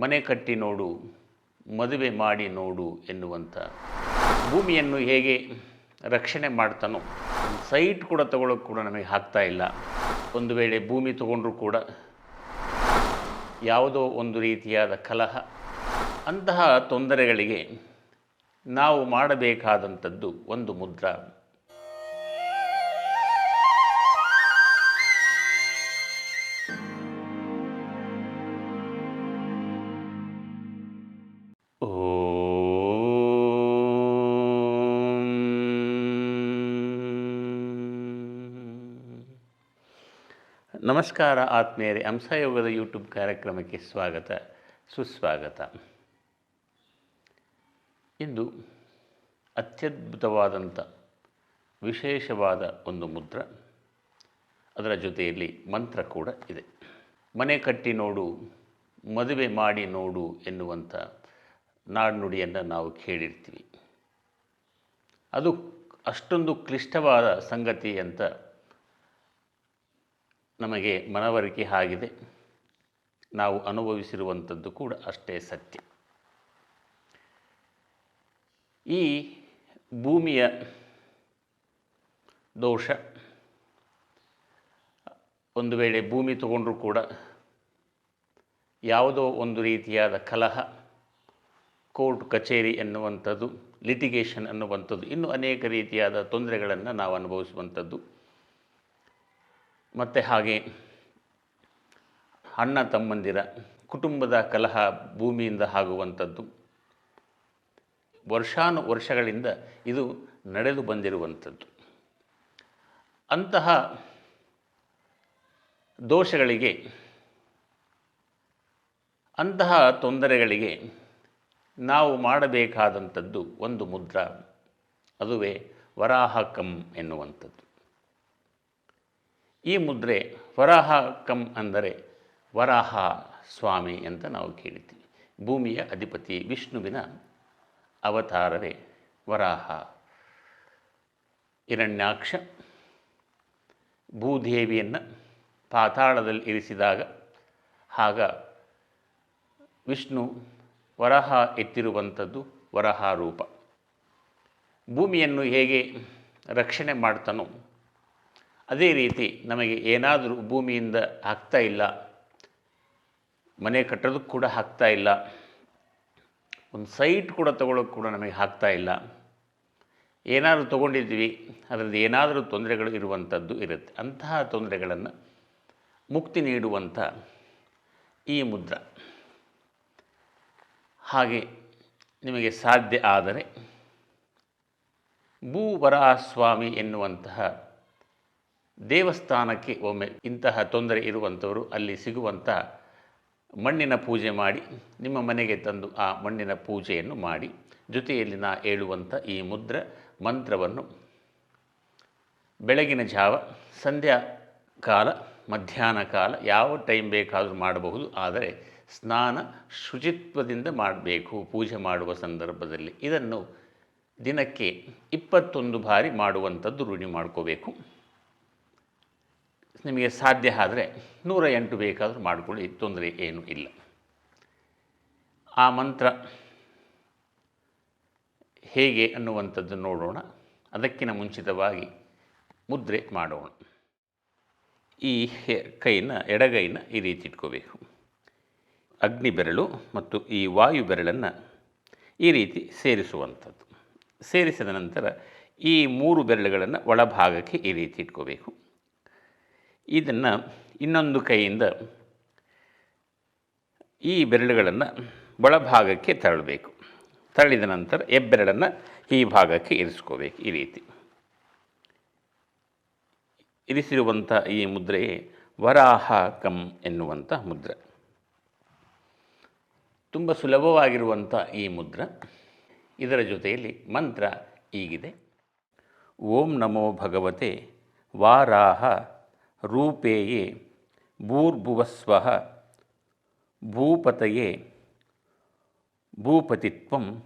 ಮನೆ ಕಟ್ಟಿ ನೋಡು, ಮದುವೆ ಮಾಡಿ ನೋಡು ಎನ್ನುವಂಥ ಭೂಮಿಯನ್ನು ಹೇಗೆ ರಕ್ಷಣೆ ಮಾಡ್ತಾನೋ, ಸೈಟ್ ಕೂಡ ತಗೊಳ್ಳೋಕೆ ಕೂಡ ನಮಗೆ ಆಗ್ತಾ ಇಲ್ಲ. ಒಂದು ವೇಳೆ ಭೂಮಿ ತಗೊಂಡ್ರೂ ಕೂಡ ಯಾವುದೋ ಒಂದು ರೀತಿಯಾದ ಕಲಹ, ಅಂತಹ ತೊಂದರೆಗಳಿಗೆ ನಾವು ಮಾಡಬೇಕಾದಂಥದ್ದು ಒಂದು ಮುದ್ರಾ. ನಮಸ್ಕಾರ ಆತ್ಮೀಯರೇ, ಹಂಸಯೋಗದ ಯೂಟ್ಯೂಬ್ ಕಾರ್ಯಕ್ರಮಕ್ಕೆ ಸ್ವಾಗತ, ಸುಸ್ವಾಗತ. ಇಂದು ಅತ್ಯದ್ಭುತವಾದಂಥ ವಿಶೇಷವಾದ ಒಂದು ಮುದ್ರ, ಅದರ ಜೊತೆಯಲ್ಲಿ ಮಂತ್ರ ಕೂಡ ಇದೆ. ಮನೆ ಕಟ್ಟಿ ನೋಡು, ಮದುವೆ ಮಾಡಿ ನೋಡು ಎನ್ನುವಂಥ ನಾಡ್ನುಡಿಯನ್ನು ನಾವು ಕೇಳಿರ್ತೀವಿ. ಅದು ಅಷ್ಟೊಂದು ಕ್ಲಿಷ್ಟವಾದ ಸಂಗತಿ ಅಂತ ನಮಗೆ ಮನವರಿಕೆ ಆಗಿದೆ. ನಾವು ಅನುಭವಿಸಿರುವಂಥದ್ದು ಕೂಡ ಅಷ್ಟೇ ಸತ್ಯ. ಈ ಭೂಮಿಯ ದೋಷ ಒಂದು ವೇಳೆ ಭೂಮಿ ತಗೊಂಡರೂ ಕೂಡ ಯಾವುದೋ ಒಂದು ರೀತಿಯಾದ ಕಲಹ, ಕೋರ್ಟ್ ಕಚೇರಿ ಎನ್ನುವಂಥದ್ದು ಲಿಟಿಗೇಷನ್ ಅನ್ನುವಂಥದ್ದು ಇನ್ನೂ ಅನೇಕ ರೀತಿಯಾದ ತೊಂದರೆಗಳನ್ನು ನಾವು ಅನುಭವಿಸುವಂಥದ್ದು. ಮತ್ತು ಹಾಗೆ ಅಣ್ಣ ತಮ್ಮಂದಿರ ಕುಟುಂಬದ ಕಲಹ ಭೂಮಿಯಿಂದ ಆಗುವಂಥದ್ದು. ವರ್ಷಾನು ವರ್ಷಗಳಿಂದ ಇದು ನಡೆದು ಬಂದಿರುವಂಥದ್ದು. ಅಂತಹ ದೋಷಗಳಿಗೆ, ಅಂತಹ ತೊಂದರೆಗಳಿಗೆ ನಾವು ಮಾಡಬೇಕಾದಂಥದ್ದು ಒಂದು ಮುದ್ರ, ಅದುವೇ ವರಾಹಕಂ ಎನ್ನುವಂಥದ್ದು. ಈ ಮುದ್ರೆ ವರಾಹ ಕಂ ಅಂದರೆ ವರಾಹ ಸ್ವಾಮಿ ಅಂತ ನಾವು ಕೇಳಿದ್ದೀವಿ. ಭೂಮಿಯ ಅಧಿಪತಿ ವಿಷ್ಣುವಿನ ಅವತಾರವೇ ವರಾಹ. ಹಿರಣ್ಯಾಕ್ಷ ಭೂದೇವಿಯನ್ನು ಪಾತಾಳದಲ್ಲಿ ಇರಿಸಿದಾಗ ಆಗ ವಿಷ್ಣು ವರಹ ಎತ್ತಿರುವಂಥದ್ದು ವರಹ ರೂಪ. ಭೂಮಿಯನ್ನು ಹೇಗೆ ರಕ್ಷಣೆ ಮಾಡ್ತಾನೋ ಅದೇ ರೀತಿ ನಮಗೆ ಏನಾದರೂ ಭೂಮಿಯಿಂದ ಆಗ್ತಾ ಇಲ್ಲ, ಮನೆ ಕಟ್ಟೋದಕ್ಕೆ ಕೂಡ ಹಾಕ್ತಾ ಇಲ್ಲ, ಒಂದು ಸೈಟ್ ಕೂಡ ತಗೊಳ್ಳೋಕೆ ಕೂಡ ನಮಗೆ ಆಗ್ತಾ ಇಲ್ಲ, ಏನಾದರೂ ತೊಗೊಂಡಿದ್ವಿ ಅದರಲ್ಲಿ ಏನಾದರೂ ತೊಂದರೆಗಳು ಇರುವಂಥದ್ದು ಇರುತ್ತೆ. ಅಂತಹ ತೊಂದರೆಗಳನ್ನು ಮುಕ್ತಿ ನೀಡುವಂಥ ಈ ಮುದ್ರ. ಹಾಗೆ ನಿಮಗೆ ಸಾಧ್ಯ ಆದರೆ ಭೂವರಾಸ್ವಾಮಿ ಎನ್ನುವಂತಹ ದೇವಸ್ಥಾನಕ್ಕೆ ಒಮ್ಮೆ ಇಂತಹ ತೊಂದರೆ ಇರುವಂಥವರು ಅಲ್ಲಿ ಸಿಗುವಂಥ ಮಣ್ಣಿನ ಪೂಜೆ ಮಾಡಿ, ನಿಮ್ಮ ಮನೆಗೆ ತಂದು ಆ ಮಣ್ಣಿನ ಪೂಜೆಯನ್ನು ಮಾಡಿ, ಜೊತೆಯಲ್ಲಿ ನಾ ಹೇಳುವಂಥ ಈ ಮುದ್ರ ಮಂತ್ರವನ್ನು ಬೆಳಗಿನ ಜಾವ, ಸಂಧ್ಯಾ ಕಾಲ, ಮಧ್ಯಾಹ್ನ ಕಾಲ ಯಾವ ಟೈಮ್ ಬೇಕಾದರೂ ಮಾಡಬಹುದು. ಆದರೆ ಸ್ನಾನ ಶುಚಿತ್ವದಿಂದ ಮಾಡಬೇಕು, ಪೂಜೆ ಮಾಡುವ ಸಂದರ್ಭದಲ್ಲಿ. ಇದನ್ನು ದಿನಕ್ಕೆ ಇಪ್ಪತ್ತೊಂದು ಬಾರಿ ಮಾಡುವಂಥದ್ದು ರೂಢಿ ಮಾಡ್ಕೋಬೇಕು. ನಿಮಗೆ ಸಾಧ್ಯ ಆದರೆ ನೂರ ಎಂಟು ಬೇಕಾದರೂ ಮಾಡಿಕೊಳ್ಳಿ, ತೊಂದರೆ ಏನೂ ಇಲ್ಲ. ಆ ಮಂತ್ರ ಹೇಗೆ ಅನ್ನುವಂಥದ್ದು ನೋಡೋಣ. ಅದಕ್ಕಿಂತ ಮುಂಚಿತವಾಗಿ ಮುದ್ರೆ ಮಾಡೋಣ. ಈ ಕೈನ, ಎಡಗೈನ ಈ ರೀತಿ ಇಟ್ಕೋಬೇಕು. ಅಗ್ನಿ ಬೆರಳು ಮತ್ತು ಈ ವಾಯು ಬೆರಳನ್ನು ಈ ರೀತಿ ಸೇರಿಸುವಂಥದ್ದು. ಸೇರಿಸಿದ ನಂತರ ಈ ಮೂರು ಬೆರಳುಗಳನ್ನು ಒಳಭಾಗಕ್ಕೆ ಈ ರೀತಿ ಇಟ್ಕೋಬೇಕು. ಇದನ್ನು ಇನ್ನೊಂದು ಕೈಯಿಂದ ಈ ಬೆರಳುಗಳನ್ನು ಒಳಭಾಗಕ್ಕೆ ತರಳಬೇಕು. ತಳ್ಳಿದ ನಂತರ ಎಬ್ಬೆರಳನ್ನು ಈ ಭಾಗಕ್ಕೆ ಇರಿಸ್ಕೋಬೇಕು ಈ ರೀತಿ. ಇರಿಸಿರುವಂಥ ಈ ಮುದ್ರೆಯೇ ವರಾಹ ಕಂ ಎನ್ನುವಂಥ ಮುದ್ರ. ತುಂಬ ಸುಲಭವಾಗಿರುವಂಥ ಈ ಮುದ್ರ. ಇದರ ಜೊತೆಯಲ್ಲಿ ಮಂತ್ರ ಈಗಿದೆ ಓಂ ನಮೋ ಭಗವತೆ ವಾರಾಹ ರೂಪೇಯೇ ಭೂರ್ಭುವಸ್ವ ಭೂಪತಯೇ ಭೂಪತಿತ್ವಂ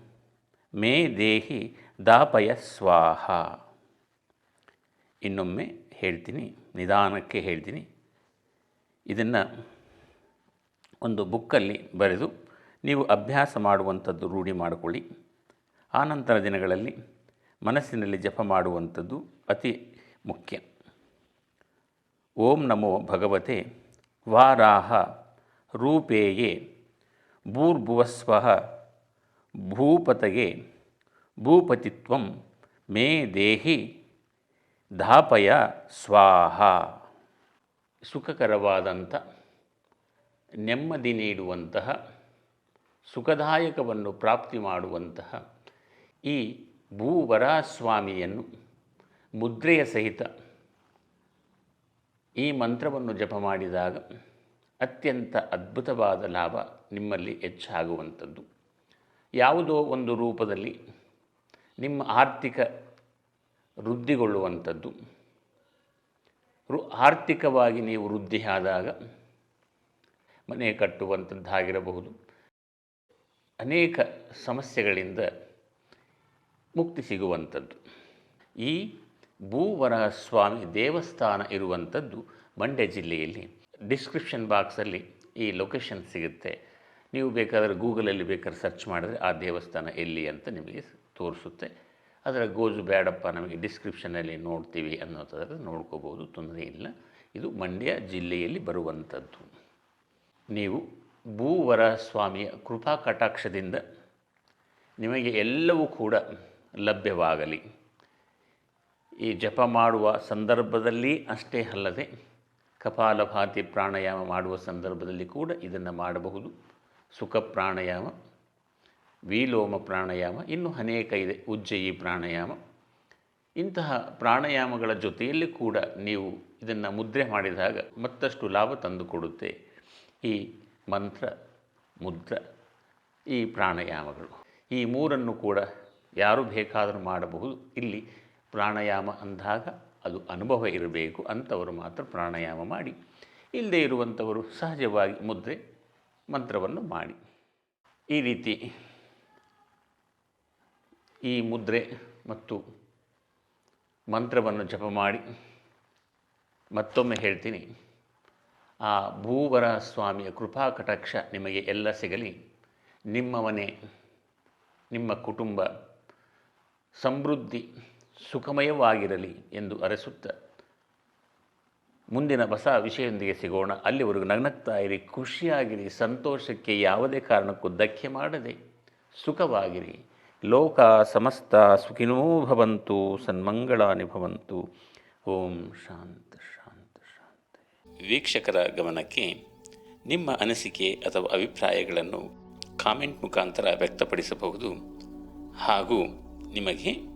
ಮೇ ದೇಹಿ ದಾಪಯ ಸ್ವಾಹ ಇನ್ನೊಮ್ಮೆ ಹೇಳ್ತೀನಿ, ನಿಧಾನಕ್ಕೆ ಹೇಳ್ತೀನಿ. ಇದನ್ನು ಒಂದು ಬುಕ್ಕಲ್ಲಿ ಬರೆದು ನೀವು ಅಭ್ಯಾಸ ಮಾಡುವಂಥದ್ದು ರೂಢಿ ಮಾಡಿಕೊಳ್ಳಿ. ಆನಂತರ ದಿನಗಳಲ್ಲಿ ಮನಸ್ಸಿನಲ್ಲಿ ಜಪ ಮಾಡುವಂಥದ್ದು ಅತಿ ಮುಖ್ಯ. ಓಂ ನಮೋ ಭಗವತೆ ವಾರಾಹ ರೂಪೇಯೇ ಭೂರ್ಭುವಸ್ವ ಭೂಪತಗೆ ಭೂಪತಿತ್ವಂ ಮೇ ದೇಹಿ ಧಾಪಯ ಸ್ವಾಹ. ಸುಖಕರವಾದಂಥ ನೆಮ್ಮದಿ ನೀಡುವಂತಹ ಸುಖದಾಯಕವನ್ನು ಪ್ರಾಪ್ತಿ ಮಾಡುವಂತಹ ಈ ಭೂವರಾಸ್ವಾಮಿಯನ್ನು ಮುದ್ರೆಯ ಸಹಿತ ಈ ಮಂತ್ರವನ್ನು ಜಪ ಮಾಡಿದಾಗ ಅತ್ಯಂತ ಅದ್ಭುತವಾದ ಲಾಭ ನಿಮ್ಮಲ್ಲಿ ಹೆಚ್ಚಾಗುವಂಥದ್ದು. ಯಾವುದೋ ಒಂದು ರೂಪದಲ್ಲಿ ನಿಮ್ಮ ಆರ್ಥಿಕ ವೃದ್ಧಿಗೊಳ್ಳುವಂಥದ್ದು. ರು ಆರ್ಥಿಕವಾಗಿ ನೀವು ವೃದ್ಧಿಯಾದಾಗ ಮನೆ ಕಟ್ಟುವಂಥದ್ದಾಗಿರಬಹುದು. ಅನೇಕ ಸಮಸ್ಯೆಗಳಿಂದ ಮುಕ್ತಿ ಸಿಗುವಂಥದ್ದು. ಈ ಭೂವರಹ ಸ್ವಾಮಿ ದೇವಸ್ಥಾನ ಇರುವಂಥದ್ದು ಮಂಡ್ಯ ಜಿಲ್ಲೆಯಲ್ಲಿ. ಡಿಸ್ಕ್ರಿಪ್ಷನ್ ಬಾಕ್ಸಲ್ಲಿ ಈ ಲೊಕೇಶನ್ ಸಿಗುತ್ತೆ. ನೀವು ಬೇಕಾದರೆ ಗೂಗಲಲ್ಲಿ ಬೇಕಾದ್ರೆ ಸರ್ಚ್ ಮಾಡಿದ್ರೆ ಆ ದೇವಸ್ಥಾನ ಎಲ್ಲಿ ಅಂತ ನಿಮಗೆ ತೋರಿಸುತ್ತೆ. ಅದರ ಗೋಜು ಬೇಡಪ್ಪ, ನಮಗೆ ಡಿಸ್ಕ್ರಿಪ್ಷನಲ್ಲಿ ನೋಡ್ತೀವಿ ಅನ್ನೋದಾದರೆ ನೋಡ್ಕೋಬೋದು, ತೊಂದರೆ ಇಲ್ಲ. ಇದು ಮಂಡ್ಯ ಜಿಲ್ಲೆಯಲ್ಲಿ ಬರುವಂಥದ್ದು. ನೀವು ಭೂವರ ಸ್ವಾಮಿಯ ಕೃಪಾ ಕಟಾಕ್ಷದಿಂದ ನಿಮಗೆ ಎಲ್ಲವೂ ಕೂಡ ಲಭ್ಯವಾಗಲಿ. ಈ ಜಪ ಮಾಡುವ ಸಂದರ್ಭದಲ್ಲಿ ಅಷ್ಟೇ ಅಲ್ಲದೆ ಕಪಾಲಭಾತಿ ಪ್ರಾಣಾಯಾಮ ಮಾಡುವ ಸಂದರ್ಭದಲ್ಲಿ ಕೂಡ ಇದನ್ನು ಮಾಡಬಹುದು. ಸುಖ ಪ್ರಾಣಾಯಾಮ, ವಿಲೋಮ ಪ್ರಾಣಾಯಾಮ, ಇನ್ನು ಅನೇಕ ಇದೆ. ಉಜ್ಜಯಿ ಪ್ರಾಣಾಯಾಮ. ಇಂತಹ ಪ್ರಾಣಾಯಾಮಗಳ ಜೊತೆಯಲ್ಲಿ ಕೂಡ ನೀವು ಇದನ್ನು ಮುದ್ರೆ ಮಾಡಿದಾಗ ಮತ್ತಷ್ಟು ಲಾಭ ತಂದುಕೊಡುತ್ತೆ ಈ ಮಂತ್ರ, ಮುದ್ರ, ಈ ಪ್ರಾಣಾಯಾಮಗಳು. ಈ ಮೂರನ್ನು ಕೂಡ ಯಾರು ಬೇಕಾದರೂ ಮಾಡಬಹುದು. ಇಲ್ಲಿ ಪ್ರಾಣಾಯಾಮ ಅಂದಾಗ ಅದು ಅನುಭವ ಇರಬೇಕು ಅಂಥವರು ಮಾತ್ರ ಪ್ರಾಣಾಯಾಮ ಮಾಡಿ. ಇಲ್ಲದೇ ಇರುವಂಥವರು ಸಹಜವಾಗಿ ಮುದ್ರೆ ಮಂತ್ರವನ್ನು ಮಾಡಿ. ಈ ರೀತಿ ಈ ಮುದ್ರೆ ಮತ್ತು ಮಂತ್ರವನ್ನು ಜಪ ಮಾಡಿ. ಮತ್ತೊಮ್ಮೆ ಹೇಳ್ತೀನಿ, ಆ ಭೂವರ ಸ್ವಾಮಿಯ ಕೃಪಾ ಕಟಾಕ್ಷ ನಿಮಗೆ ಎಲ್ಲ ಸಿಗಲಿ. ನಿಮ್ಮ ಮನೆ ನಿಮ್ಮ ಕುಟುಂಬ, ಸಮೃದ್ಧಿ. ಸುಖಮಯವಾಗಿರಲಿ ಎಂದು ಅರಸುತ್ತ. ಮುಂದಿನ ಹೊಸ ವಿಷಯದೊಂದಿಗೆ ಸಿಗೋಣ. ಅಲ್ಲಿವರೆಗೂ ನಗ್ನಗ್ತಾ ಇರಿ, ಖುಷಿಯಾಗಿರಿ, ಸಂತೋಷಕ್ಕೆ ಯಾವುದೇ ಕಾರಣಕ್ಕೂ ಧಕ್ಕೆ ಮಾಡದೆ ಸುಖವಾಗಿರಿ. ಲೋಕ ಸಮಸ್ತ ಸುಖಿನೋ ಭವಂತು ಸನ್ಮಂಗಳಾನಿ ಭವಂತು ಓಂ ಶಾಂತ ಶಾಂತ ಶಾಂತ. ವೀಕ್ಷಕರ ಗಮನಕ್ಕೆ ನಿಮ್ಮ ಅನಿಸಿಕೆ ಅಥವಾ ಅಭಿಪ್ರಾಯಗಳನ್ನು ಕಾಮೆಂಟ್ ಮುಖಾಂತರ ವ್ಯಕ್ತಪಡಿಸಬಹುದು ಹಾಗೂ ನಿಮಗೆ